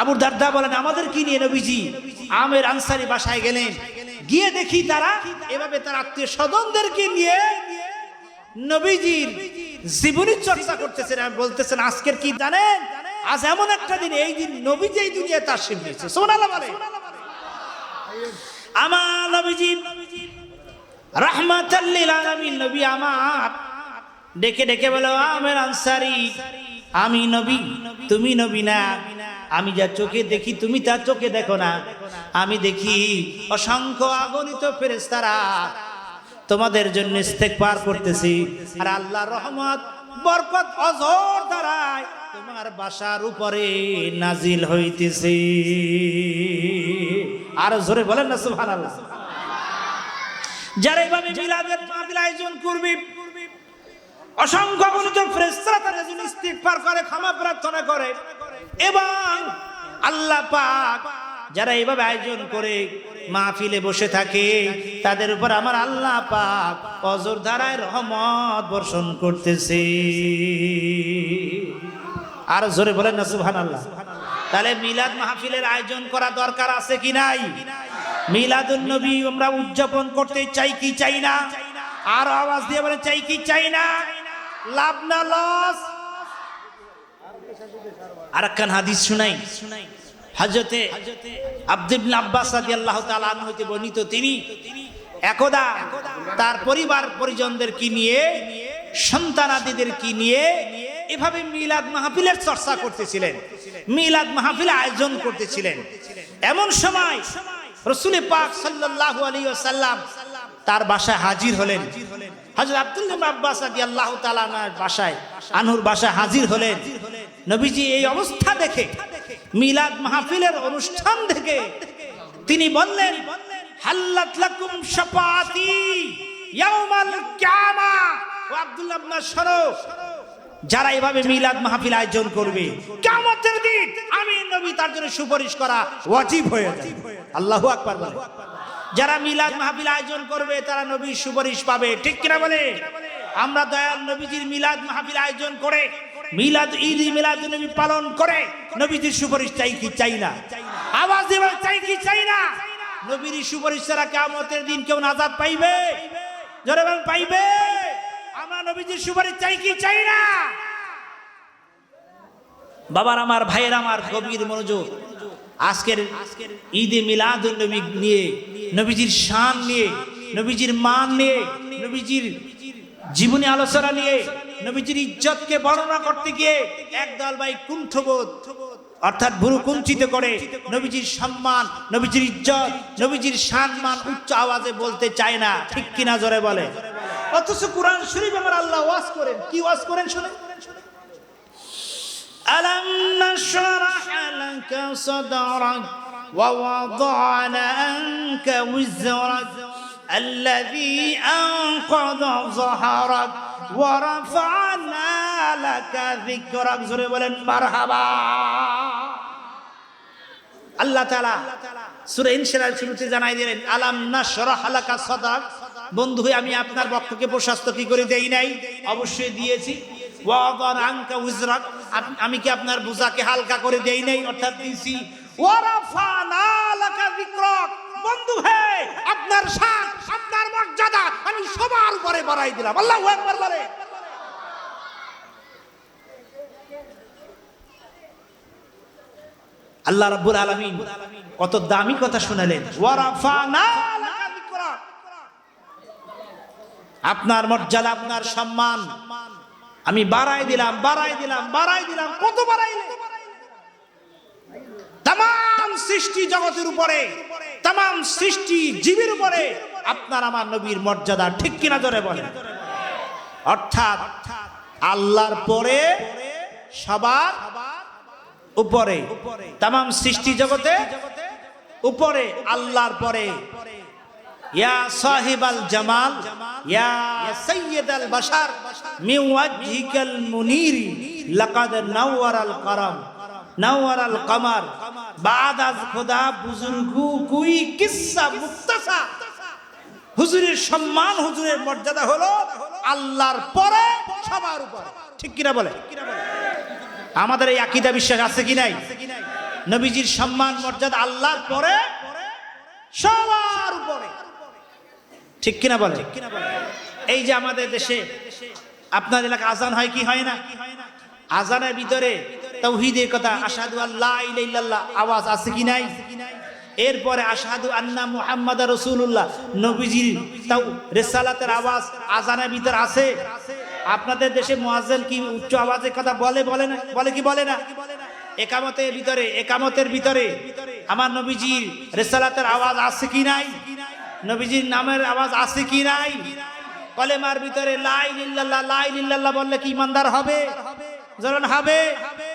আবুর দারদা বলেন, আমাদের কি নিয়ে নবীজি আমের আনসারি বাসায় গেলেন? গিয়ে দেখি তারা এভাবে তার আত্মীয় স্বজনদেরকে নিয়ে নবীজির জীবনী চর্চা করতেছেন আর বলতেছেন, আজকের কি জানেন? আজ এমন একটা দিন, এই দিন নবী যেই দুনিয়া তার শিব হয়েছে। সোনালা বলে আমার নবীজি রাহমাতাল্লিল আলামিন, নবী আমার ডেকে ডেকে বলো, আমের আনসারি, আমি নবী, তুমি নবী না। আমি যা চোখে দেখি, তুমি তা চোখে দেখো না। আমি দেখি অসংখ্য আগণিত ফেরেস্তারা তোমাদের জন্য ইস্তেক পার করতেছি। আর আল্লাহ রহমত বরকত অজর দ্বারায় তোমার বাসার উপরে নাজিল হইতেছে। আর জোরে বলেন না, সুবহানাল্লাহ। যারা এইভাবে মিলাদের মাহফিল আয়োজন করবে, অসংখ্য গণিত ফ্রেস্তারা তাদের জন্য ইস্তিগফার করে, ক্ষমা প্রার্থনা করে। এবং আল্লাহ পাক যারা এইভাবে আয়োজন করে মাহফিলে বসে থাকে, তাদের উপর আমার আল্লাহ পাক অজর ধারায় রহমত বর্ষণ করতেছে। আর জোরে বলেন না সুহান আল্লাহ তাহলে মিলাদ মাহফিলের আয়োজন করা দরকার আছে কি নাই? মিলাদুন নবী আমরা উদযাপন করতে চাই কি চাই না? আর আওয়াজ দিয়ে বলে, চাই কি চাই না? লাভ না, লস? আর একখান হাদিস শুনাই। হজরতে আব্দুল আব্বাস রাদিয়াল্লাহু তাআলা আনহু হইতে বর্ণিত তিনি, একদা তার পরিবার পরিজনদের কি নিয়ে সন্তানাদিদের কি নিয়ে এভাবে মিলাদ মাহফিলের চর্চা করতেছিলেন। মিলাদ মাহফিল আয়োজন করতেছিলেন। এমন সময় রসুল পাক সাল্লাল্লাহু আলাইহি ওয়াসাল্লাম তার বাসায় হাজির হলেন। হযরত আব্দুল আব্বাস তাআলা আনহুর বাসায় আনহুর বাসায় হাজির হলেন। নবীজি এই অবস্থা দেখে, মিলাদ মাহফিলের অনুষ্ঠান দেখে তিনি বললেন, হাল্লাত লাকুম শাফাতি ইয়াউমাল যারা এভাবে মিলাদ মাহফিল আয়োজন করবে, কিয়ামতের দিন আমি নবী তার জন্য সুপারিশ করা ওয়াজিব হয়ে যায় আল্লাহু আকবার যারা মিলাদ মাহফিল আয়োজন করবে, তারা নবীর সুপারিশ পাবে। ঠিক কিনা বলে? আমরা দয়াল নবীজির মিলাদ মাহফিল আয়োজন করে মিলাদ ঈদ মিলাদ নবী পালন করে। নবীজির সুপারিশ চাই কি চাই না? আওয়াজ দেবার চাই কি চাই না? নবীর সুপারিশ ছাড়া কিয়ামতের দিন কেউ নাজাত পাইবে? জোরে পাইবে? আমরা নবীজির সুপারিশ চাই কি চাই না? বাবার আমার, ভাইয়ের আমার গভীর মনোযোগ। আজকের ঈদে মিলাদ নবী নিয়ে, নবীজির শান নিয়ে, নবীজির মান নিয়ে, নবীজির জীবনী আলোচনা নিয়ে নবীজির ইজ্জতকে বর্ণনা করতে গিয়ে একদল ভাই কুণ্ঠবোধ অর্থাৎ ভুরু কুঞ্চিত করে নবীজির সম্মান নবীজির ইজ্জত নবীজির সম্মান উচ্চ আওয়াজে বলতে চায় না ঠিক কিনা জোরে বলে অথচ কোরআন শরীফ আমার আল্লাহ ওয়াজ করেন কি ওয়াজ করেন শুনে ألم نشرح لك صدرك ووضعنا عنك وزرك الذي أنقض ظهرك ورفعنا لك ذكرك زوري বলেন মারহাবা আল্লাহ তাআলা সূরা ইনশিরার শুরুতে জানাই দিলেন আলাম নাশরাহ লাকা সাদাক বন্ধু হয়ে আমি আপনার বক্ষকে প্রশস্ত কি করে দেই নাই অবশ্যই দিয়েছি ওয়াদান আনকা উজরাক আপ- আমি কি আপনার বোঝাকে হালকা করে দেই নাই অর্থাৎ দিয়েছি ওয়ারাফানা লাকা যিকরাক বন্ধু হে, আপনার শান, আপনার মর্যাদা আমি সবার উপরে বাড়াই দিলাম। আল্লাহু আল্লাহ রাব্বুল আলামিন কত দামি কথা শোনালেন। লাকা যিকরাক আপনার মর্যাদা, আপনার সম্মান আমি বাড়াই দিলাম বাড়াই দিলাম বাড়াই দিলাম। কত বাড়াইলে? তাম সৃষ্টি জগতের উপরে তাম সৃষ্টি জীবের উপরে আপনার আমার নবীর মর্যাদা ঠিক কিনা ধরে বলে অর্থাৎ আল্লাহর পরে সবার উপরে তাম সৃষ্টি জগতে উপরে, আল্লাহর পরে। ইয়া জামাল, ইয়া মিন ওয়াজহিকাল লাকাদ নাওয়ারাল কামার। বাদ আজ খোদা বুজুর্গু কুই কিসসা মুক্তাসা। হুজুরের সম্মান, হুজুরের মর্যাদা হলো আল্লাহর পরে, সবার উপরে। ঠিক কিনা বলে? আমাদের এই আকীদা বিশ্বাস আছে কি নাই? নবীজির সম্মান, মর্যাদা আল্লাহর পরে, সবার উপরে। ঠিক কিনা বলে? এই যে আমাদের দেশে, আপনার এলাকা আজান হয় কি হয় না? আজানের ভিতরে তৌহিদের কথা আসাদু আল্লাহ আওয়াজ আছে কি নাই? এরপরে আসাদু আন্না মুহাম্মদ রসুল্লাহ নবীজির তাও রেসালাতের আওয়াজ আজানের ভিতর আছে। আপনাদের দেশে মুয়াজ্জিন কি উচ্চ আওয়াজের কথা বলে বলে না? বলে কি বলে না? একামতের ভিতরে একামতের ভিতরে আমার নবীজির রেসালাতের আওয়াজ আছে কি নাই? নবীজির নামের আওয়াজ আছে কি নাই? কলেমার ভিতরে লাই লিল্লাল্লাহ লাই লিল্লাল্লাহ বললে কি ইমানদার হবে? যখন হবে?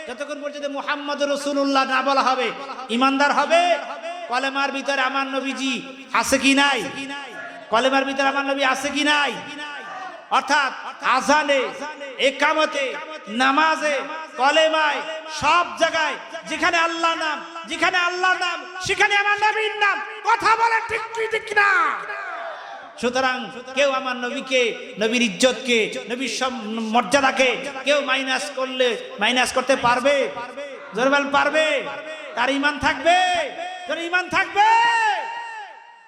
যতক্ষণ পর্যন্ত মুহাম্মদ রসুল্লাহ না বলা হবে, ইমানদার হবে, কলেমার ভিতরে আমার নবীজি আছে কি নাই? কলেমার ভিতরে আমার নবী আছে কি নাই? অর্থাৎ আজানে, একামতে, নামাজে, কলেমায়, সব জায়গায়, যেখানে আল্লাহ নাম, যেখানে আল্লাহ নাম, সেখানে আমার নবীর নাম, কথা বলে ঠিক ঠিক না সুতরাং কেউ আমার নবীকে, নবীর ইজ্জতকে, নবীর সব মর্যাদাকে কেউ মাইনাস করলে মাইনাস করতে পারবে? পারবে? তার ইমান থাকবে? তোর ইমান থাকবে?